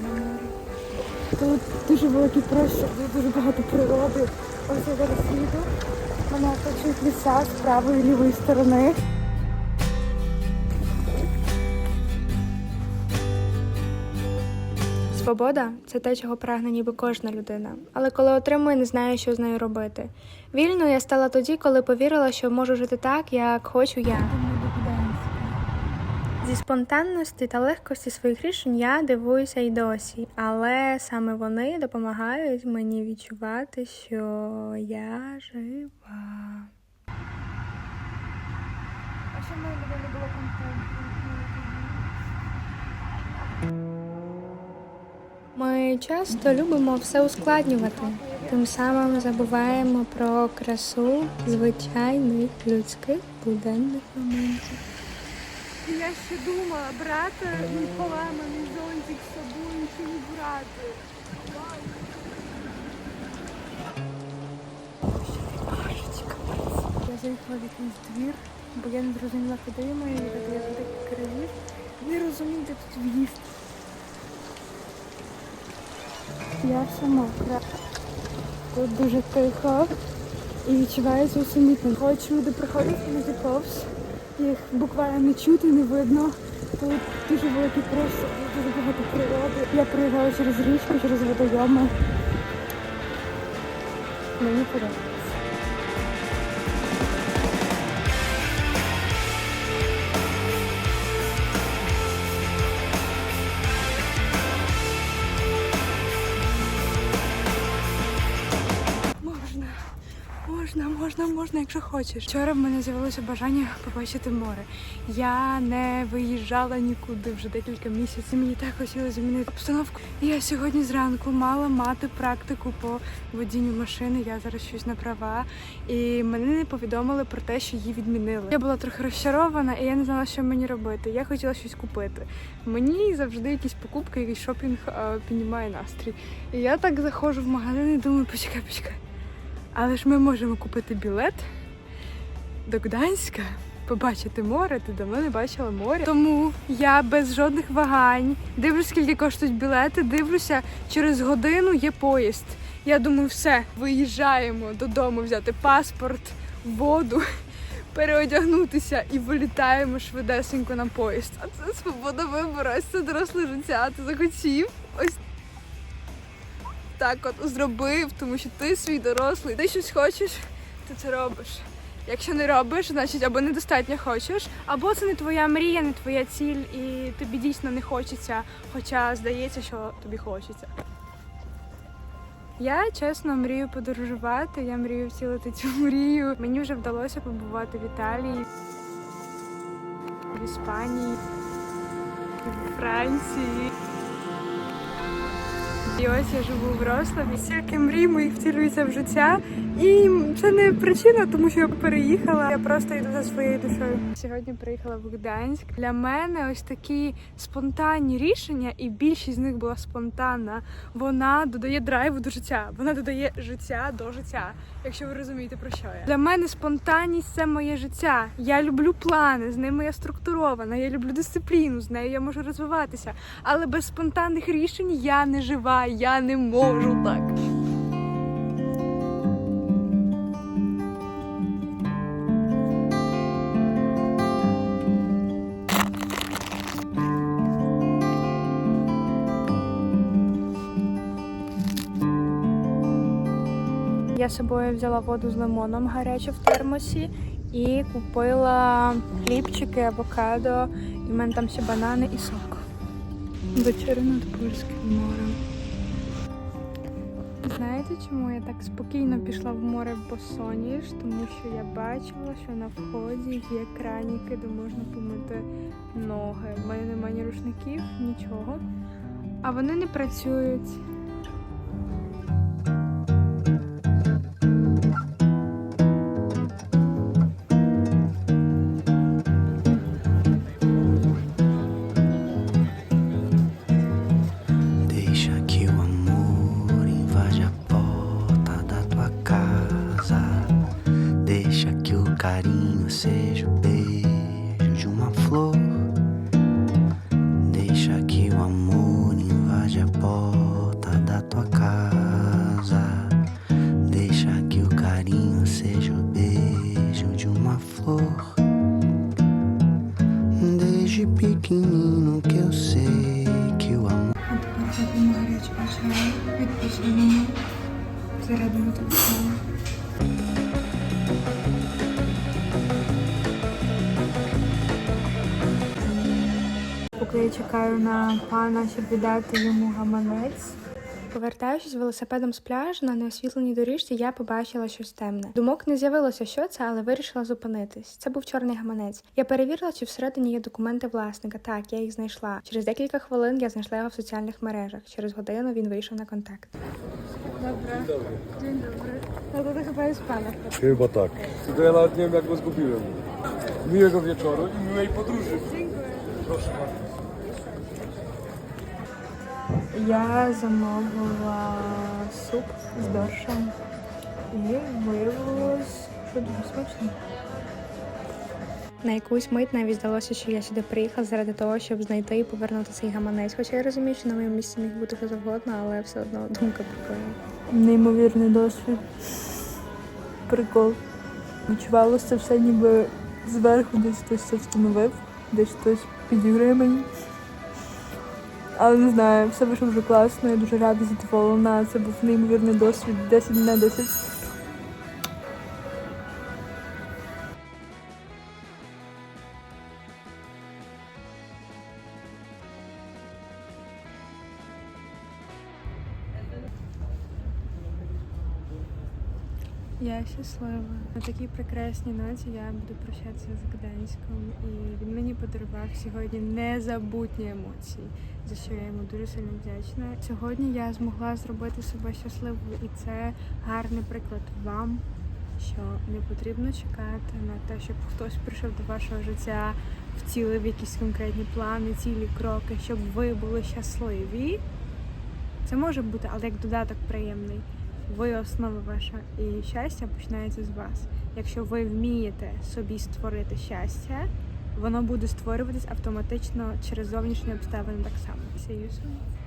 на морі. Тут дуже великий простір, дуже багато природи. Ось я зараз їду. Мене оточують ліса з правої і лівої сторони. Свобода це те, чого прагне ніби кожна людина. Але коли отримує, не знає, що з нею робити. Вільною я стала тоді, коли повірила, що можу жити так, як хочу я. Зі спонтанності та легкості своїх рішень я дивуюся й досі, але саме вони допомагають мені відчувати, що я жива. А що моя не було Ми часто любимо все ускладнювати, тим самим забуваємо про красу звичайних людських буденних моментів. Я ще думала, брати мій поламаний зонтик з собою чи не брати. Я заїхала в якийсь двір, бо я не зрозуміла, куди я маю їхати. Я туди кривів. Не розумію, де тут в'їзд. Я мокра. Тут дуже тихо і відчувається усамітно. Хоч люди приходять іноді повз, їх буквально не чути, не видно. Тут дуже великий простір, дуже багато природи. Я проїжджала через річку, через водойоми. Мені подобається. Можна, можна, якщо хочеш. Вчора в мене з'явилося бажання побачити море. Я не виїжджала нікуди вже декілька місяців. Мені так хотілося змінити обстановку. Я сьогодні зранку мала мати практику по водінню машини. Я зараз щось на права, і мене не повідомили про те, що її відмінили. Я була трохи розчарована, і я не знала, що мені робити. Я хотіла щось купити. Мені завжди якісь покупки, якийсь шопінг піднімає настрій. І я так заходжу в магазин і думаю, почекай, почекай. Але ж ми можемо купити білет до Гданська, побачити море. Ти давно не бачила море. Тому я без жодних вагань дивлюсь, скільки коштують білети. Дивлюся, через годину є поїзд. Я думаю, все, виїжджаємо додому, взяти паспорт, воду, переодягнутися і вилітаємо швидесенько на поїзд. А це свобода вибору, ось це доросле життя. Ти захотів. Ось так от зробив, тому що ти свій дорослий. Ти щось хочеш, ти це робиш. Якщо не робиш, значить або недостатньо хочеш, або це не твоя мрія, не твоя ціль, і тобі дійсно не хочеться, хоча здається, що тобі хочеться. Я чесно мрію подорожувати, я мрію втілити цю мрію. Мені вже вдалося побувати в Італії, в Іспанії, в Франції. І ось я живу в Вроцлаві. Стільки мрій моїх втілюється в життя. І це не причина, тому що я переїхала. Я просто йду за своєю душою. Сьогодні приїхала в Гданськ. Для мене ось такі спонтанні рішення, і більшість з них була спонтанна. Вона додає драйву до життя. Вона додає життя до життя. Якщо ви розумієте про що я. Для мене спонтанність це моє життя. Я люблю плани, з ними я структурована. Я люблю дисципліну, з нею я можу розвиватися. Але без спонтанних рішень я не жива, я не можу так. Я з собою взяла воду з лимоном гарячу в термосі і купила хлібчики, авокадо, і в мене там ще банани і сок. Вечеря над польським морем. Знаєте, чому я так спокійно пішла в море в босоніж? Тому що я бачила, що на вході є краніки, де можна помити ноги. У мене немає ні рушників, нічого. А вони не працюють. carinho seja o beijo de uma flor. Deixa que o amor invade a porta da tua casa. Deixa que o carinho seja o beijo de uma flor. Desde pequenino que eu sei que o amor. Será. Я чекаю на пана, щоб віддати йому гаманець. Повертаючись велосипедом з пляжу на неосвітленій доріжці, я побачила щось темне. Думок не з'явилося, що це, але вирішила зупинитись. Це був чорний гаманець. Я перевірила, чи всередині є документи власника. Так, я їх знайшла. Через декілька хвилин я знайшла його в соціальних мережах. Через годину він вийшов на контакт. Добре. Dzień dobry. No to, to chyba jest pana. Chyba tak. Tylko ja nawet nie wiem jak go zgubiłem. Miłego wieczoru i miłej podróży. Proszę bardzo. Я замовила суп з доршем. І виявилось, що дуже смачно. На якусь мить навіть здалося, що я сюди приїхала заради того, щоб знайти і повернути цей гаманець. Хоча я розумію, що на моєму місці міг бути що завгодно, але все одно думка прикольна. Неймовірний досвід. Прикол. Відчувалося все ніби зверху десь хтось це встановив, десь хтось підігрує мені. Але не знаю, все вийшло дуже класно, я дуже рада, задоволена. Це був неймовірний досвід 10 на 10. Я щаслива. На такій прекрасній ноті я буду прощатися з Гданськом, і він мені подарував сьогодні незабутні емоції, за що я йому дуже сильно вдячна. Сьогодні я змогла зробити себе щасливою, і це гарний приклад вам, що не потрібно чекати на те, щоб хтось прийшов до вашого життя, втілив якісь конкретні плани, цілі кроки, щоб ви були щасливі. Це може бути, але як додаток приємний. Ви основа ваша і щастя починається з вас. Якщо ви вмієте собі створити щастя, воно буде створюватись автоматично через зовнішні обставини так само. Soon.